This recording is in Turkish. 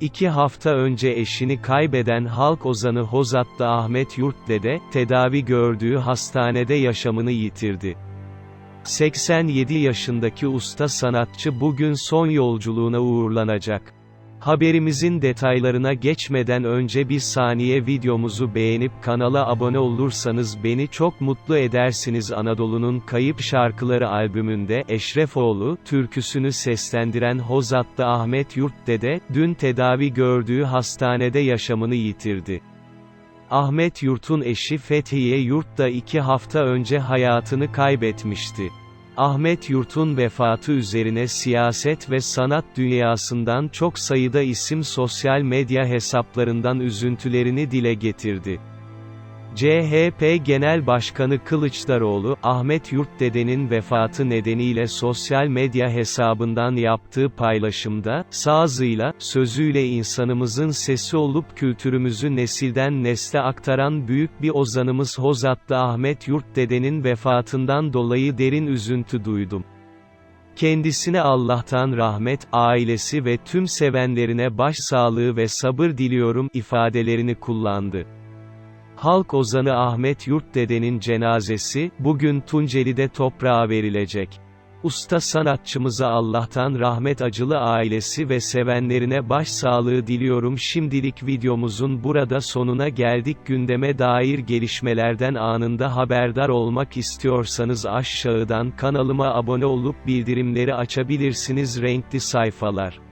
İki hafta önce eşini kaybeden halk ozanı Hozatlı Ahmet Yurtdede, tedavi gördüğü hastanede yaşamını yitirdi. 87 yaşındaki usta sanatçı bugün son yolculuğuna uğurlanacak. Haberimizin detaylarına geçmeden önce bir saniye videomuzu beğenip kanala abone olursanız beni çok mutlu edersiniz Anadolu'nun Kayıp Şarkıları albümünde Eşrefoğlu türküsünü seslendiren Hozatlı Ahmet Yurtdede, dün tedavi gördüğü hastanede yaşamını yitirdi. Ahmet Yurt'un eşi Fethiye Yurt da iki hafta önce hayatını kaybetmişti. Ahmet Yurt'un vefatı üzerine siyaset ve sanat dünyasından çok sayıda isim sosyal medya hesaplarından üzüntülerini dile getirdi. CHP Genel Başkanı Kılıçdaroğlu, Ahmet Yurtdede'nin vefatı nedeniyle sosyal medya hesabından yaptığı paylaşımda, sazıyla, sözüyle insanımızın sesi olup kültürümüzü nesilden nesle aktaran büyük bir ozanımız Hozatlı Ahmet Yurtdede'nin vefatından dolayı derin üzüntü duydum. Kendisine Allah'tan rahmet, ailesi ve tüm sevenlerine başsağlığı ve sabır diliyorum ifadelerini kullandı. Halk ozanı Ahmet Yurtdede'nin cenazesi, bugün Tunceli'de toprağa verilecek. Usta sanatçımıza Allah'tan rahmet acılı ailesi ve sevenlerine başsağlığı diliyorum şimdilik videomuzun burada sonuna geldik gündeme dair gelişmelerden anında haberdar olmak istiyorsanız aşağıdan kanalıma abone olup bildirimleri açabilirsiniz renkli sayfalar.